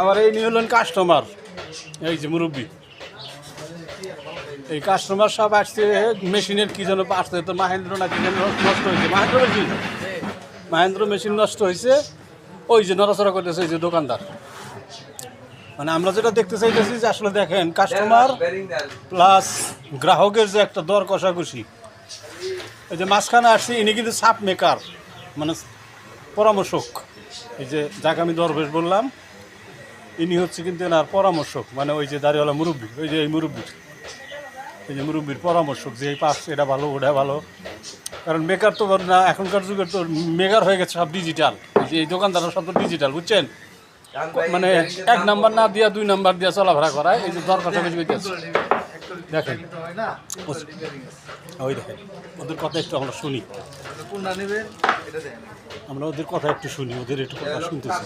আমার এই নিয়ে হলেন কাস্টমার এই যে মুরব্বী। এই কাস্টমার সব আসছে মেশিনের কি যেন আসছে তো মাহেন্দ্র না কি যেন নষ্ট হয়েছে। মাহেন্দ্র মেশিন? মাহেন্দ্র মেশিন নষ্ট হয়েছে। ওই যে নড়াচড়া করতেছে ওই যে দোকানদার। মানে আমরা যেটা দেখতে চাইতেছি যে আসলে দেখেন কাস্টমার প্লাস গ্রাহকের যে একটা দর কষাকষি। এই যে মাঝখানে আসছি, ইনি কিন্তু সাপ মেকার মানে পরামর্শক। এই যে যাকে আমি দর দরবেশ বললাম ইনি হচ্ছে কিন্তু এনার পরামর্শক মানে ওই যে দাঁড়িয়েওয়ালা মুরব্বী, ওই যে এই মুরব্বী এই যে মুরব্বীর পরামর্শক যে এই পাস এটা ভালো, ওটা ভালো। কারণ মেকার তো না, এখনকার যুগের তো মেকার হয়ে গেছে সব ডিজিটাল যে এই দোকানদাররা সব তো ডিজিটাল বুঝছেন? মানে এক নাম্বার না দিয়া দুই নাম্বার দিয়া চলাফেরা করায়, এই যে দরকার দেখেন। ওই দেখেন, ওদের কথা একটু আমরা শুনি। আমরা ওদের কথা একটু শুনি, ওদের একটু কথা শুনতেছি।